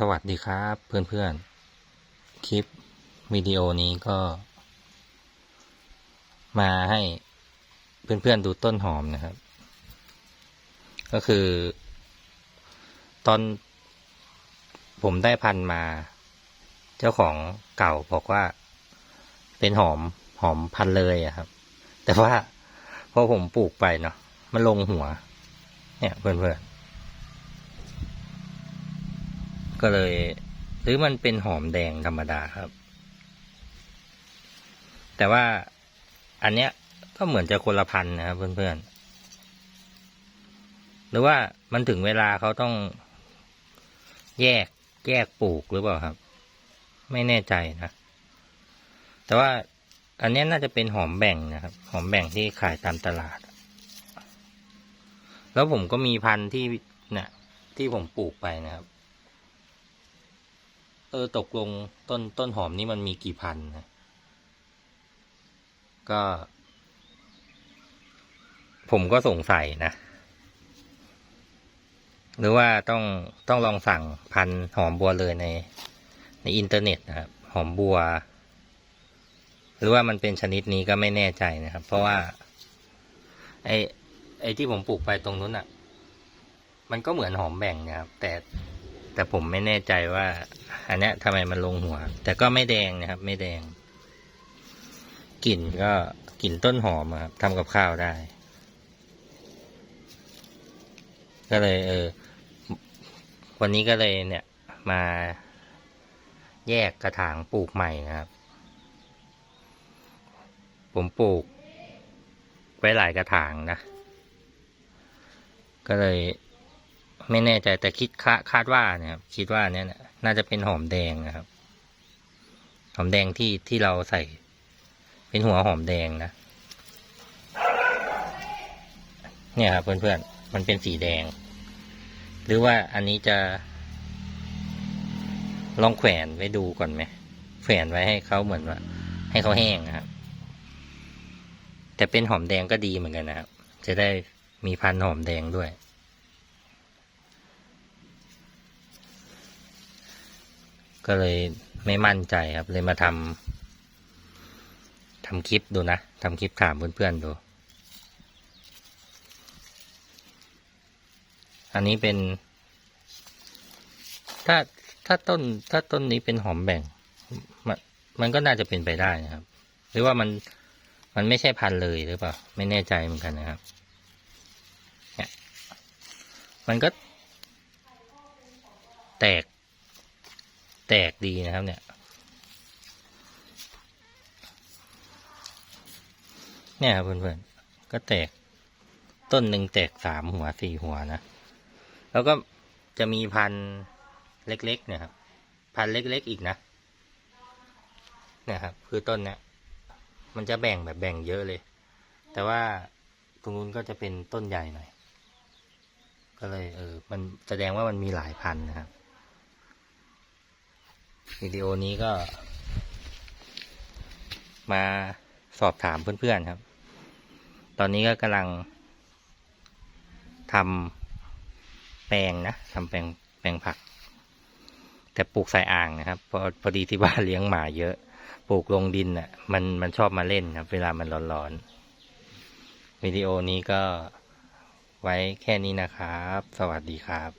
สวัสดีครับเพื่อนๆ คลิปวิดีโอนี้ก็ มาให้เพื่อนๆดูต้นหอมนะครับ ก็คือ ตอนผมได้พันมา เจ้าของเก่าบอกว่า เป็นหอมหอมพันเลยอะครับ แต่ว่าพอผมปลูกไปเนาะมันลงหัว เนี่ยเพื่อนๆ ก็เลย หรือมันเป็นหอมแดงธรรมดาครับ แต่ว่าอันเนี้ยก็เหมือนจะคนละพันนะครับเพื่อนๆ หรือว่ามันถึงเวลาเขาต้องแยกแยกปลูกหรือเปล่าครับ ไม่แน่ใจนะ แต่ว่าอันนี้น่าจะเป็นหอมแบ่งนะครับ หอมแบ่งที่ขายตามตลาด แล้วผมก็มีพันธุ์ที่เนี่ยที่ผมปลูกไปนะครับ เออตกลงต้นต้นหอมนี่มันมีกี่พันนะก็ ผมก็สงสัยนะ หรือว่าต้องต้องลองสั่งพันหอมบัวเลยใน ในอินเทอร์เน็ตนะครับ หอมบัว หรือว่ามันเป็นชนิดนี้ก็ไม่แน่ใจนะครับ เพราะว่า ไอไอที่ผมปลูกไปตรงนู้นอะ มันก็เหมือนหอมแบ่งนะครับ แต่ แต่ผมไม่แน่ใจว่า อันเนี้ยทำไมมันลงหัว แต่ก็ไม่แดงนะครับ ไม่แดง กลิ่นก็กลิ่นต้นหอมครับทำกับข้าวได้ ก็เลย เออ วันนี้ก็เลยเนี่ย มาแยกกระถางปลูกใหม่นะครับ ผมปลูก ไว้หลายกระถางนะ ก็เลย ไม่แน่ใจแต่คิดคาคาดว่าเนี่ยครับ คิดว่าเนี่ยน่าจะเป็นหอมแดงนะครับ หอมแดงที่ที่เราใส่ เป็นหัวหอมแดงนะ เนี่ยครับเพื่อนๆมันเป็นสีแดง หรือว่าอันนี้จะ ลองแขวนไว้ดูก่อนไหมแขวนไว้ให้เขาเหมือนว่า ให้เขาแห้งนะครับ แต่เป็นหอมแดงก็ดีเหมือนกันนะครับ จะได้มีพันหอมแดงด้วย ก็เลยไม่มั่นใจครับ เลยมาทำทำคลิปดูนะทำคลิปถามเพื่อนๆดู อันนี้เป็น ถ้าถ้าต้นถ้าต้นนี้เป็นหอมแบ่ง มันมันก็น่าจะเป็นไปได้นะครับ หรือว่ามันมันไม่ใช่พันเลยหรือเปล่า ไม่แน่ใจเหมือนกันนะครับเนี่ยมันก็แตก ตกดีนะครับเนี่ย เนี่ยครับเพื่อนๆ ก็แตก ต้นหนึ่งแตกสามหัวสี่หัวนะ แล้วก็จะมีพันธุ์เล็กๆเนี่ยครับ พันธุ์เล็กๆอีกนะเนี่ยครับ คือต้นเนี้ยมันจะแบ่งแบบแบ่งเยอะเลย แต่ว่าตรงนู้นก็จะเป็นต้นใหญ่หน่อย ก็เลยเออ มันแสดงว่ามันมีหลายพันธุ์นะครับ วิดีโอนี้ก็ มาสอบถามเพื่อนๆครับ ตอนนี้ก็กำลังทำแปลงนะทำแปลงแปลงผัก แต่ปลูกใส่อ่างนะครับพราะพอดีที่บ้านเลี้ยงหมาเยอะ ปลูกลงดินอะ มันมันชอบมาเล่นครับ เวลามันร้อนๆวิดีโอนี้ก็ไว้แค่นี้นะครับ สวัสดีครับ